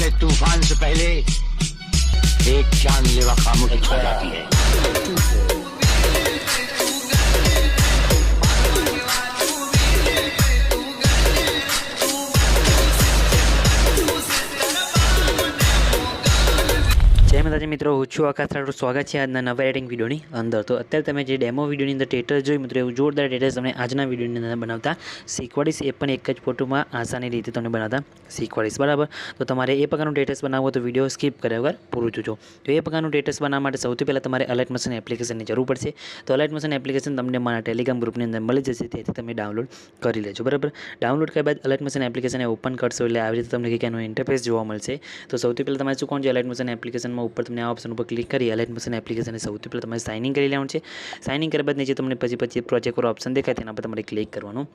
वाले तूफान से पहले एक जानलेवा खामोशी छा जाती है માતાજી મિત્રો, હું છું આકાશ રાઠોડ. સ્વાગત છે આજના નવા એડિંગ વિડીયોની અંદર. તો અત્યારે તમે જે ડેમો વિડીયોની અંદર ટેટર જોઈ, મિત્રો, એવું જોરદાર ટેટર્સ તમને આજના વિડીયોની અંદર બનાવતા શીખવાડીશ. એ પણ એક જ ફોટોમાં આસાની રીતે તમને બનાવતા શીખવાડીશ. બરાબર? તો તમારે એ પ્રકારનું ટેટસ બનાવવું તો વીડિયો સ્કીપ કર્યા વગર પૂરું જોજો. તો એ પ્રકારનું ટેટસ બનાવવા માટે સૌથી પહેલાં તમારે અલર્ટ મશીન એપ્લિકેશનની જરૂર પડશે. તો અલર્ટ મશીન એપ્લિકેશન તમને મારા ટેલિગ્રામ ગ્રુપની અંદર મળી જશે. તેથી તમે ડાઉનલોડ કરી લેજો. બરાબર? ડાઉનલોડ કર્યા બાદ અલર્ટ મશીન એપ્લિકેશન ઓપન કરશો એટલે આવી રીતે તમને કંઈક એનું ઇન્ટરફેસ જોવા મળશે. તો સૌથી પહેલાં તમારે શું કોણ છે? અલર્ટ મશીન એપ્લિકેશનમાં ઉપર તમને આ ઓપ્શન ઉપર ક્લિક કરી અલર્ટ મશીન એપ્લિકેશન સૌથી પહેલાં તમારે સાઇનિંગ કરી લેવાનું છે. સાઇનિંગ ઇન કર્યા બાદ નીચે તમને પછી પછી પ્રોજેક્ટ પર ઓપ્શન દેખાય તેના પર તમારે ક્લિક કરવાનું.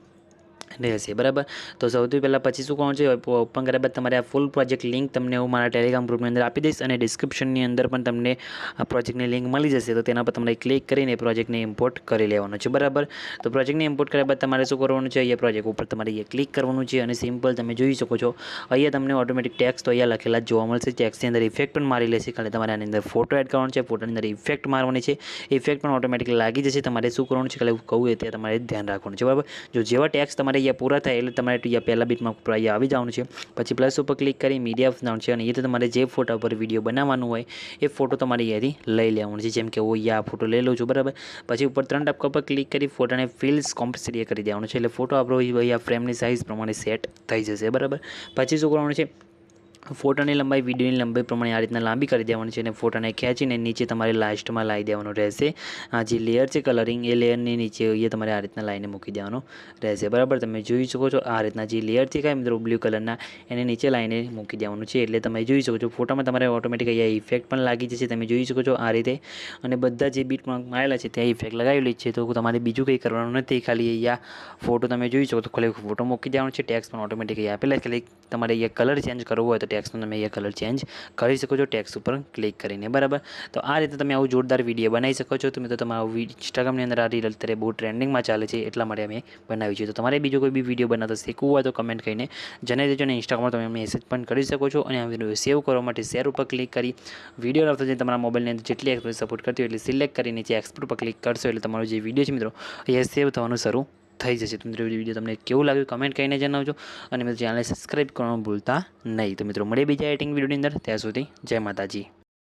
રહેશે, બરાબર? તો સૌથી પહેલાં પછી શું કહું છે? ઓપન કર્યા બાદ તમારે આ ફૂલ પ્રોજેક્ટ લિંક તમને હું મારા ટેલિગ્રામ ગ્રુપની અંદર આપી દઈશ અને ડિસ્ક્રિપ્શનની અંદર પણ તમને આ પ્રોજેક્ટની લિંક મળી જશે. તો તેના પર તમારે ક્લિક કરીને પ્રોજેક્ટને ઇમ્પોર્ટ કરી લેવાનો છે, બરાબર? તો પ્રોજેક્ટને ઇમ્પોર્ટ કર્યા બાદ તમારે શું કરવાનું છે? અહીંયા પ્રોજેક્ટ ઉપર તમારે અહીંયા ક્લિક કરવાનું છે અને સિમ્પલ તમે જોઈ શકો છો. અહીંયા તમને ઓટોમેટિક ટેક્સ તો અહીંયા લખેલા જોવા મળશે. ટેક્સની અંદર ઇફેક્ટ પણ મારી લેશે. ખાલી તમારે આની અંદર ફોટો એડ કરવાનો છે. ફોટોની અંદર ઇફેક્ટ મારવાની છે. ઇફેક્ટ પણ ઓટોમેટિક લાગી જશે. તમારે શું કરવાનું છે? ખાલી કહું એ તે તમારે ધ્યાન રાખવાનું છે, બરાબર? જો જેવા ટેક્સ તમારે અહીંયા પૂરા થાય એટલે તમારે અહીંયા પહેલા બીટમાં ઉપર અહીંયા આવી જવાનું છે. પછી પ્લસ ઉપર ક્લિક કરી મીડિયા જવાનું છે અને એ તો તમારે જે ફોટા પર વીડિયો બનાવવાનું હોય, એ ફોટો તમારે અહીંયાથી લઈ લેવાનો છે. જેમ કે હું અહીંયા ફોટો લઈ લઉં છું. બરાબર? પછી ઉપર ત્રણ ટપકા પર ક્લિક કરી ફોટાને ફિલ્સ કોમ્પસિરિય કરી દેવાનું છે. એટલે ફોટો આપણો અહીંયા ફ્રેમની સાઇઝ પ્રમાણે સેટ થઈ જશે. બરાબર? પછી શું કરવાનું છે? ફોટાની લંબાઈ, વિડીયોની લંબાઈ પ્રમાણે આ રીતના લાંબી કરી દેવાની છે અને ફોટાને ખેંચીને નીચે તમારે લાસ્ટમાં લાવી દેવાનું રહેશે. આ જે લેયર છે કલરિંગ એ લેયરની નીચે એ તમારે આ રીતના લાઈને મૂકી દેવાનું રહેશે. બરાબર? તમે જોઈ શકો છો આ રીતના જે લેયર છે કાંઈ મિત્રો બ્લુ કલરના એને નીચે લાઈને મૂકી દેવાનું છે. એટલે તમે જોઈ શકો છો ફોટામાં તમારે ઓટોમેટિક અહીંયા ઇફેક્ટ પણ લાગી જશે. તમે જોઈ શકો છો આ રીતે. અને બધા જે બીટ પણ આવેલા છે ત્યાં ઇફેક્ટ લગાવેલી છે. તો તમારે બીજું કંઈ કરવાનું નથી. ખાલી અહીંયા ફોટો તમે જોઈ શકો તો ખાલી ફોટો મૂકી દેવાનો છે. ટેક્સ પણ ઓટોમેટિક આપેલા છે. ખાલી તમારે અહીંયા કલર ચેન્જ કરવો હોય તો ટેક્સનો તમે અહીંયા કલર ચેન્જ કરી શકો છો ટેક્સ ઉપર ક્લિક કરીને, બરાબર? તો આ રીતે તમે આવું જોરદાર વીડિયો બનાવી શકો છો. તો તમારા ઇન્સ્ટાગ્રામની અંદર આ રીલ અત્યારે બહુ ટ્રેન્ડિંગમાં ચાલે છે, એટલા માટે અમે બનાવી છે. તો તમારે બીજો કોઈ બી વીડિયો બનાવતા શીખવું હોય તો કમેન્ટ કરીને જણાવી દેજો અને ઇન્સ્ટાગ્રામમાં તમે મેસેજ પણ કરી શકો છો અને આ વીડિયો સેવ કરવા માટે શેર ઉપર ક્લિક કરી વીડિયો આવતા જઈને તમારા મોબાઈલની અંદર જેટલી એક્સપોર્ટ સપોર્ટ કરતી હોય એટલે સિલેક્ટ કરી નીચે એક્સપોર્ટ પર ક્લિક કરશો એટલે તમારો જે વીડિયો છે મિત્રો, એ સેવ થવાનું શરૂ થઈ જશે. તો મિત્રો વીડિયો તમને કેવું લાગ્યું કમેન્ટ કરીને જણાવજો. અને મિત્રો ચેનલને સબસ્ક્રાઈબ કરવાનું ભૂલતા નહીં. તો મિત્રો મળી બીજા એડિટિંગ વિડીયોની અંદર. ત્યાં સુધી જય માતાજી.